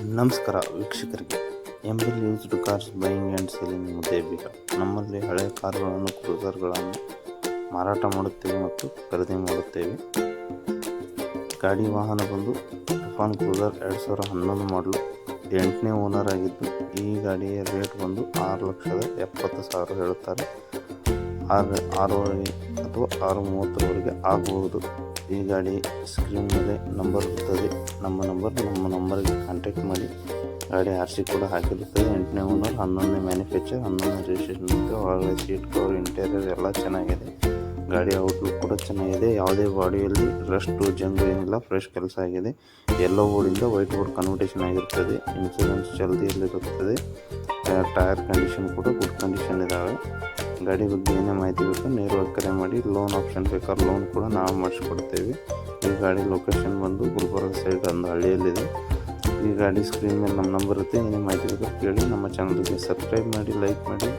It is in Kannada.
ನಮಸ್ಕಾರ ವೀಕ್ಷಕರಿಗೆ. ಎಂಬಲ್ used cars buying and selling ಬೀಗ ನಮ್ಮಲ್ಲಿ ಹಳೆಯ ಕಾರುಗಳನ್ನು ಕ್ರೂಸರ್ಗಳನ್ನು ಮಾರಾಟ ಮಾಡುತ್ತೇವೆ ಮತ್ತು ಖರೀದಿ ಮಾಡುತ್ತೇವೆ. ಗಾಡಿ ವಾಹನ ಬಂದು ತುಫಾನ್ ಕ್ರೂಸರ್ ಎರಡು ಸಾವಿರ ಹನ್ನೊಂದು ಮಾಡಲು ಎಂಟನೇ ಓನರ್ ಆಗಿದ್ದು, ಈ ಗಾಡಿಯ ರೇಟ್ ಬಂದು ಆರು ಲಕ್ಷದ ಎಪ್ಪತ್ತು ಸಾವಿರ ಹೇಳುತ್ತಾರೆ. ಆರು, ಆರೂವರೆ ಅಥವಾ ಆರು ಮೂವತ್ತರವರೆಗೆ ಆಗಬಹುದು. ಈ ಗಾಡಿ ಸ್ಕ್ರೀನ್ ಮೇಲೆ ನಂಬರ್ ಇರುತ್ತದೆ ನಮ್ಮ ನಂಬರ್ ನಮ್ಮ ನಂಬರ್ಗೆ ಕಾಂಟ್ಯಾಕ್ಟ್ ಮಾಡಿ. ಗಾಡಿ ಆರ್ ಸಿ ಕೂಡ ಹಾಕಿರುತ್ತದೆ. ಎಂಟನೇ ಓನರ್ ಹನ್ನೊಂದನೇ ಮ್ಯಾನುಫ್ಯಾಕ್ಚರ್ ಹನ್ನೊಂದನೇ ರಿಜಿಸ್ಟ್ರೇಷನ್ ಒಳಗಡೆ ಸೀಟ್ ಕವರ್ ಇಂಟೀರಿಯರ್ ಎಲ್ಲ ಚೆನ್ನಾಗಿದೆ. ಗಾಡಿ ಔಟ್ಲುಕ್ ಕೂಡ ಚೆನ್ನಾಗಿದೆ. ಯಾವುದೇ ಬಾಡಿಯಲ್ಲಿ ರಸ್ಟು ಜಂಗು ಏನಿಲ್ಲ ಫ್ರೆಶ್ ಕೆಲಸ ಆಗಿದೆ. ಎಲ್ಲೋ ಬೋರ್ಡಿಂದ ವೈಟ್ ಬೋರ್ಡ್ ಕನ್ವರ್ಟೇಷನ್ ಆಗಿರ್ತದೆ. ಇನ್ಸೂರೆನ್ಸ್ ಜಲ್ದಿಯಲ್ಲಿರುತ್ತದೆ ಟೈರ್ ಕಂಡೀಷನ್ ಕೂಡ ಗುಡ್ ಕಂಡೀಷನ್ ಇದ್ದಾವೆ ಗಾಡಿ ಬಗ್ಗೆ ಏನೇ ಮಾಹಿತಿ ಬೇಕು ನೇರವಾಗಿ ಕರೆ ಮಾಡಿ. ಲೋನ್ ಆಪ್ಷನ್ ಬೇಕಾದ್ರೆ ಲೋನ್ ಕೂಡ ನಾವು ಮಾಡಿಸ್ಕೊಡ್ತೇವೆ. ಈ ಗಾಡಿ ಲೊಕೇಶನ್ ಬಂದು ಗುಲ್ಬರ್ಗ ಸೈಡ್ ಒಂದು ಹಳ್ಳಿಯಲ್ಲಿದೆ. ಈ ಗಾಡಿ ಸ್ಕ್ರೀನ್ ಮೇಲೆ ನಮ್ಮ ನಂಬರ್ ಇರುತ್ತೆ, ಏನೇ ಮಾಹಿತಿ ಕೇಳಿ. ನಮ್ಮ ಚಾನಲ್ಗೆ ಸಬ್ಸ್ಕ್ರೈಬ್ ಮಾಡಿ ಲೈಕ್ ಮಾಡಿ.